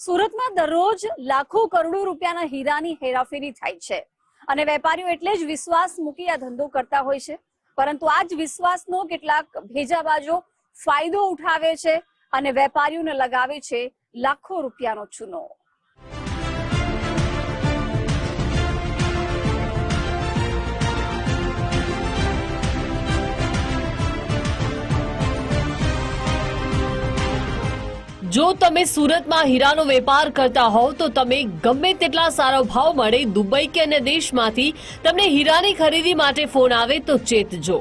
સુરતમાં દરરોજ લાખો કરોડો રૂપિયાના હીરાની હેરાફેરી થાય છે. અને વેપારીઓ એટલે જ વિશ્વાસ મૂકી આ ધંધો કરતા હોય છે. પરંતુ આ જ વિશ્વાસનો કેટલાક ભેજાબાજો ફાયદો ઉઠાવે છે અને વેપારીઓને લગાવે છે લાખો રૂપિયાનો ચૂનો. જો તમે સુરતમાં હીરાનો વેપાર કરતા હોવ, તો તમે ગમે તેટલા સારો ભાવ મળે દુબઈ કે અન્ય દેશમાંથી, તમને હીરાની ખરીદી માટે ફોન આવે તો ચેતજો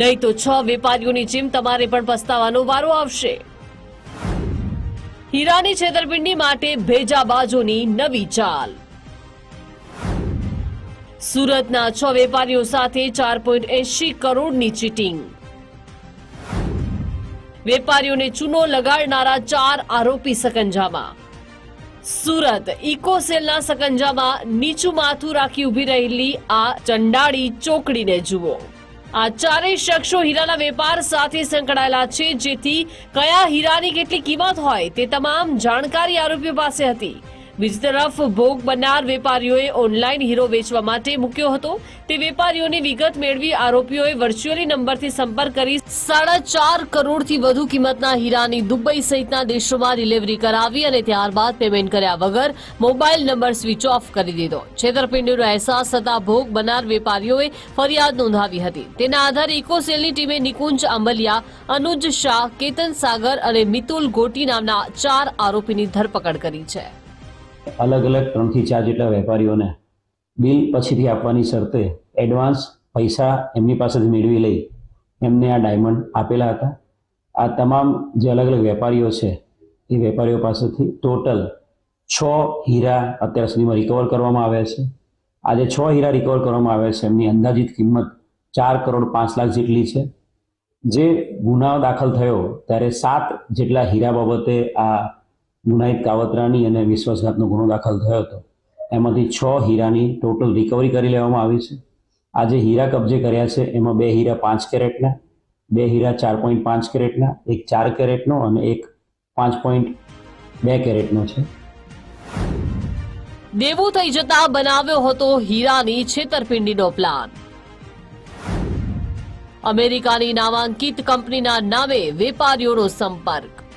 નહીં તો છ વેપારીઓની જેમ તમારે પણ પસ્તાવાનો વારો આવશે. હીરાની છેતરપિંડી માટે ભેજાબાજોની નવી ચાલ. સુરતના છ વેપારીઓ સાથે ચાર પોઈન્ટ એંશી કરોડની ચીટિંગ. વેપારીઓને ચૂનો લગાડનારા ચાર આરોપી સકંજામાં. સુરત ઇકોસેલના સકંજામાં નીચું માથું રાખી ઊભી રહેલી આ ચંડાળી ચોકડીને જુઓ. આ ચારેય શખ્સો હીરાના વેપાર સાથે સંકળાયેલા છે, જેથી કયા હીરાની કેટલી કિંમત હોય તે તમામ જાણકારી આરોપીઓ પાસે હતી. બીજી તરફ ભોગ બનનાર વેપારીઓએ ઓનલાઈન હીરો વેચવા માટે મૂક્યો હતો. તે વેપારીઓની વિગત મેળવી આરોપીઓએ વર્ચ્યુઅલી નંબરથી સંપર્ક કરી સાડા ચાર કરોડથી વધુ કિંમતના હીરાની દુબઈ સહિતના દેશોમાં ડિલિવરી કરાવી અને ત્યારબાદ પેમેન્ટ કર્યા વગર મોબાઈલ નંબર સ્વિચ ઓફ કરી દીધો. છેતરપિંડીનો અહેસાસ થતા ભોગ બનનાર વેપારીઓએ ફરિયાદ નોંધાવી હતી. તેના આધારે ઇકોસેલની ટીમે નિકુંજ આંબલિયા, અનુજ શાહ, કેતન સાગર અને મિતુલ ગોટી નામના ચાર આરોપીની ધરપકડ કરી છે. અલગ અલગ ત્રણથી ચાર જેટલા વેપારીઓને બિલ પછીથી આપવાની શરતે એડવાન્સ પૈસા એમની પાસેથી મેળવી લઈ એમને આ ડાયમંડ આપેલા હતા. આ તમામ જે અલગ અલગ વેપારીઓ છે, એ વેપારીઓ પાસેથી ટોટલ છ હીરા અત્યાર સુધીમાં રિકવર કરવામાં આવ્યા છે. આજે છ હીરા રિકવર કરવામાં આવ્યા છે. એમની અંદાજિત કિંમત ચાર કરોડ પાંચ લાખ જેટલી છે. જે ગુનાઓ દાખલ થયો, ત્યારે સાત જેટલા હીરા બાબતે આ ગુનાહિત કાવતરાની અને વિશ્વાસઘાતનો ગુનો દાખલ થયો હતો. એમાંથી છ હીરાની ટોટલ રિકવરી કરી લેવામાં આવી છે. આજે હીરા કબજે કર્યા છે. એમાં બે હીરા પાંચ કેરેટના, બે હીરા ચાર પોઈન્ટ પાંચ કેરેટના, એક ચાર કેરેટનો અને એક પાંચ પોઈન્ટ બે કેરેટનો છે. દેવું થઈ જતા બનાવ્યો હતો હીરાની છેતરપિંડીનો પ્લાન. અમેરિકાની નામાંકિત કંપનીના નામે વેપારીઓનો સંપર્ક.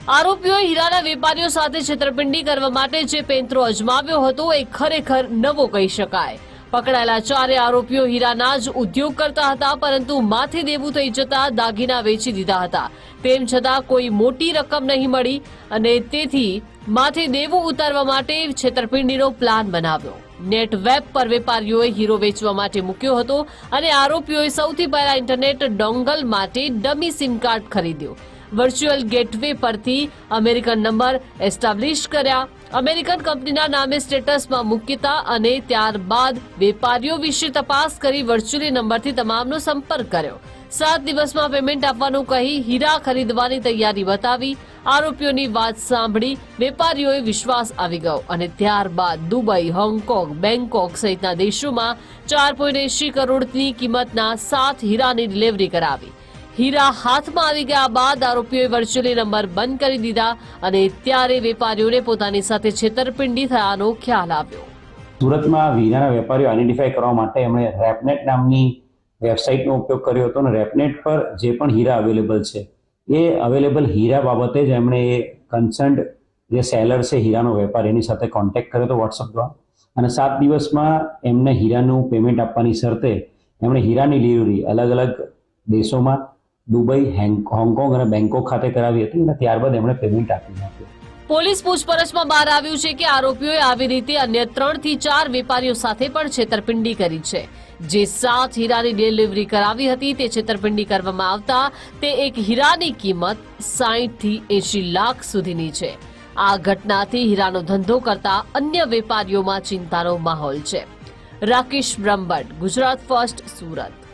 આરોપીઓએ હીરાના વેપારીઓ સાથે છેતરપિંડી કરવા માટે જે પેંતરો અજમાવ્યો હતો એ ખરેખર નવો કહી શકાય. પકડાયેલા ચારે આરોપીઓ હીરાના જ ઉદ્યોગ કરતા હતા, પરંતુ માથે દેવું થઈ જતા દાગીના વેચી દીધા હતા. તેમ છતાં કોઈ મોટી રકમ નહીં મળી અને તેથી માથે દેવું ઉતારવા માટે છેતરપિંડીનો પ્લાન બનાવ્યો. નેટ વેબ પર વેપારીઓએ હીરો વેચવા માટે મૂક્યો હતો અને આરોપીઓએ સૌથી પહેલા ઇન્ટરનેટ ડોંગલ માટે ડમી સિમ કાર્ડ ખરીદ્યો. વર્ચ્યુઅલ ગેટવે પરથી અમેરિકન નંબર એસ્ટાબ્લિશ કર્યા. અમેરિકન કંપનીના નામે સ્ટેટસમાં મૂકતા અને ત્યારબાદ વેપારીઓ વિશે તપાસ કરી વર્ચ્યુઅલી નંબરથી તમામનો સંપર્ક કર્યો. સાત દિવસમાં પેમેન્ટ આપવાનું કહી હીરા ખરીદવાની તૈયારી બતાવી. આરોપીઓની વાત સાંભળી વેપારીઓએ વિશ્વાસ આવી ગયો અને ત્યારબાદ દુબઈ, હોંગકોંગ બેંકોક સહિતના દેશોમાં ચાર પોઈન્ટ એંશી કરોડની કિંમતના સાત હીરાની ડિલિવરી કરાવી. હીરા હાથમાં આવી ગયા બાદ આરોપીઓએ વર્ચ્યુઅલી નંબર બંધ કરી દીધા અને ત્યારે વેપારીઓને પોતાની સાથે છેતરપિંડી થયાનો ખ્યાલ આવ્યો. સુરતમાં હીરાના વેપારીઓ આઈડેન્ટિફાઈ કરવા માટે એમણે રેપનેટ નામની વેબસાઇટનો ઉપયોગ કર્યો હતો અને રેપનેટ પર જે પણ હીરા અવેલેબલ છે, એ અવેલેબલ હીરા બાબતે જ એમણે એ કન્સર્ન્ડ જે સેલર છે હીરાનો વેપાર, એની સાથે કોન્ટેક્ટ કર્યો હતો વોટ્સઅપ દ્વારા. અને સાત દિવસમાં એમને હીરાનું પેમેન્ટ આપવાની શરતે એમણે હીરાની ડિલિવરી અલગ અલગ દેશોમાં દુબઈ હોંગકોંગ અને બેંકોક ખાતે કરાવી હતી અને ત્યારબાદ એમણે પેમેન્ટ આપી આપ્યું પોલીસ પૂછપરછમાં બહાર આવ્યું છે કે આરોપીઓએ આવી રીતે અન્ય ત્રણથી ચાર વેપારીઓ સાથે પણ છેતરપિંડી કરી છે. જે સાત હીરાની ડિલિવરી કરાવી હતી, તે છેતરપિંડી કરવામાં આવતા, તે એક હીરાની કિંમત સાહીઠથી એંશી લાખ સુધીની છે. આ ઘટનાથી હીરાનો ધંધો કરતા અન્ય વેપારીઓમાં ચિંતાનો માહોલ છે. રાકેશ બ્રહ્મભટ્ટ, ગુજરાત ફર્સ્ટ, સુરત.